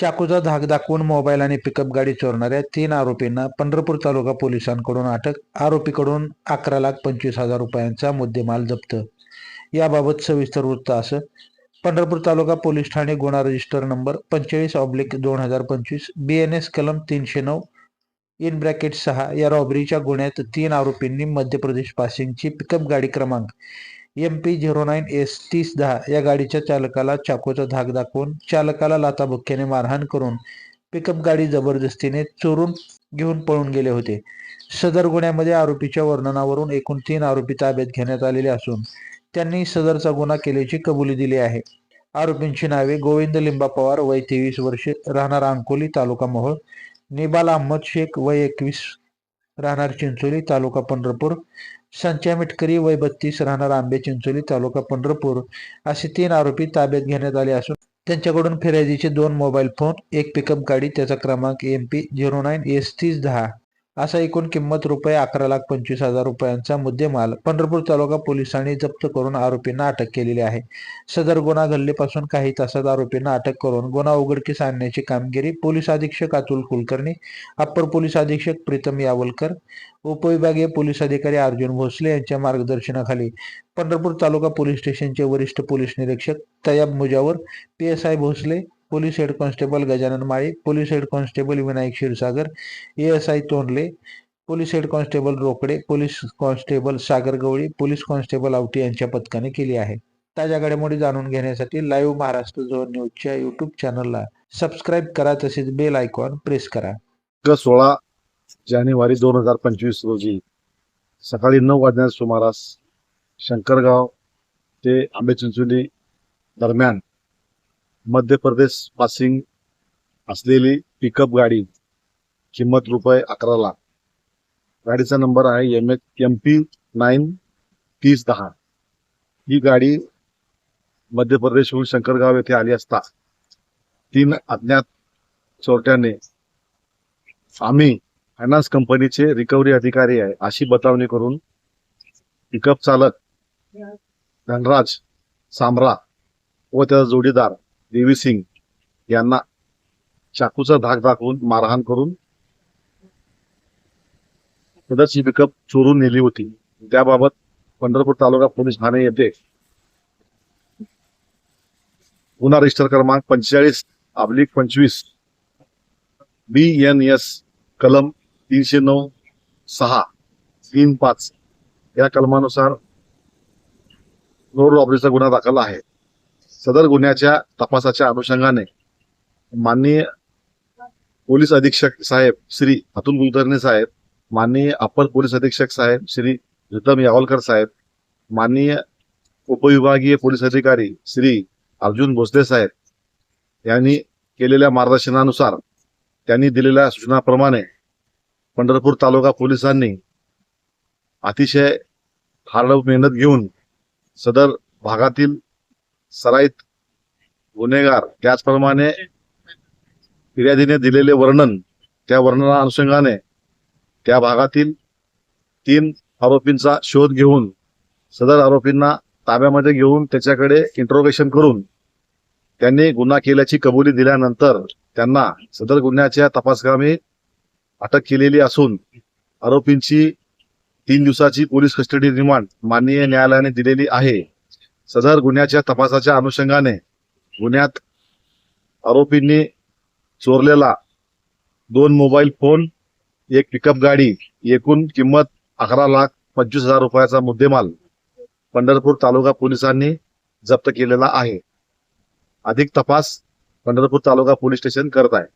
चाकूचा धाक दाखवून मोबाईल आणि पिकअप गाडी चोरणाऱ्या तीन आरोपींना पंढरपूर तालुका पोलिसांकडून अटक आरोपीकडून अकरा लाख पंचवीस हजार रुपयांचा मुद्देमाल जप्त. याबाबत सविस्तर वृत्त असं पंढरपूर तालुका पोलीस ठाणे गुन्हा रजिस्टर नंबर पंचेचाळीस ऑब्लिक दोन हजार पंचवीस बी एन एस कलम तीनशे नऊ इन ब्रॅकेट सहा या रॉबरीच्या गुन्ह्यात तीन आरोपींनी मध्य प्रदेश पासिंगची पिकअप गाडी क्रमांक M P zero nine S तीस दहा या गाडीच्या चालकाला चाकूचा धाक दाखवून चालकाला लाताबुक्क्याने मारहाण करून पिकअप गाडी जबरदस्तीने चोरून घेऊन पळून गेले होते. सदर गुन्ह्यामध्ये आरोपीच्या वर्णनावरून एकूण तीन आरोपी ताब्यात घेण्यात आलेले असून त्यांनी सदरचा गुन्हा केल्याची कबुली दिली आहे. आरोपींची नावे गोविंद लिंबा पवार वय तेवीस वर्षे राहणार अंकोली तालुका मोहोळ निबाल अहमद शेख वय एकवीस राहणार चिंचोली तालुका पंढरपूर. संचा मिटकरी वय बत्तीस राहणार आंबे चिंचोली तालुका पंढरपूर. असे तीन आरोपी ताब्यात घेण्यात आले असून त्यांच्याकडून फिर्यादीचे दोन मोबाईल फोन एक पिकअप गाडी त्याचा क्रमांक M P zero nine S तीस दहा. असा एकूण किंमत रुपये अकरा लाख पंचवीस हजार रुपयांचा मुद्देमाल पंढरपूर तालुका पोलिसांनी जप्त करून आरोपींना अटक केलेली आहे. सदर गुन्हा घडलेपासून काही तासात आरोपींना अटक करून गुन्हा उघडकीस आणण्याची कामगिरी पोलीस अधीक्षक अतुल कुलकर्णी अप्पर पोलीस अधीक्षक प्रीतम यावलकर उपविभागीय पोलीस अधिकारी अर्जुन भोसले यांच्या मार्गदर्शनाखाली पंढरपूर तालुका पोलीस स्टेशनचे वरिष्ठ पोलीस निरीक्षक Tayab Mujawar P S I Bhosale police head constable Gajanan Mali police head constable Vinayak Kshirsagar A S I Tondle police head constable Rokade police constable Sagar Gawali police constable Awati यांच्या पथकाने केली आहे. ताज्या घडामोडी जाणून घेण्यासाठी live Maharashtra zone न्यूजच्या YouTube चॅनलला सबस्क्राईब करा तसेच बेल आयकॉन प्रेस करा. सोळा जानेवारी दोन हजार पंचवीस रोजी सकाळी नऊ वाजण्याच्या सुमारास शंकरगाव ते आंबेचिंचोली दरम्यान मध्य प्रदेश पासिंग असलेली पिकअप गाडी किंमत रुपये अकरा लाख. गाडीचा नंबर आहे M H M P nine तीस दहा. ही गाडी मध्य प्रदेशहून शंकरगाव येथे आली असता. तीन अज्ञात चोरट्याने आम्ही फायनान्स कंपनीचे रिकव्हरी अधिकारी आहे अशी बतावणी करून पिकअप चालक धनराज सांभरा व त्याचा जोडीदार देवी सिंग यांना चाकूचा धाक दाखवून मारहाण करून सदरची पिकअप चोरून नेली होती. त्याबाबत पंढरपूर तालुका पोलीस ठाणे येथे गुन्हा रजिस्टर क्रमांक पंचेचाळीस अब्लिक पंचवीस बी एन एस कलम तीनशे नऊ सहा तीन पाच या कलमानुसार रोड रॉबरीचा गुन्हा दाखल आहे. सदर गुन्ह्याच्या तपासाच्या अनुषंगाने माननीय पोलीस अधीक्षक साहेब श्री अतुल कुलकर्णी साहेब माननीय अपर पोलीस अधीक्षक साहेब श्री रितम यावलकर साहेब माननीय उपविभागीय पोलीस अधिकारी श्री अर्जुन भोसले साहेब यांनी केलेल्या मार्गदर्शनानुसार त्यांनी दिलेल्या सूचनाप्रमाणे पंढरपूर तालुका पोलिसांनी अतिशय हार्ड मेहनत घेऊन सदर भागातील सराईत गुन्हेगार त्याचप्रमाणे फिर्यादीने दिलेले वर्णन त्या वर्णना अनुषंगाने त्या भागातील तीन आरोपींचा शोध घेऊन सदर आरोपींना ताब्यामध्ये घेऊन त्याच्याकडे इंट्रोगेशन करून त्यांनी गुन्हा केल्याची कबुली दिल्यानंतर त्यांना सदर गुन्ह्याच्या तपासकामी अटक केलेली असून आरोपींची तीन दिवसाची पोलीस कस्टडी रिमांड माननीय न्यायालयाने दिलेली आहे. सदर गुन्ह्याच्या तपासाच्या अनुषंगाने गुन्ह्यात आरोपींनी चोरलेला दोन मोबाईल फोन एक पिकअप गाडी एकूण किंमत अकरा लाख पंचवीस हजार रुपयाचा मुद्देमाल पंढरपूर तालुका पोलिसांनी जप्त केलेला आहे. अधिक तपास पंढरपूर तालुका पोलीस स्टेशन करत आहे.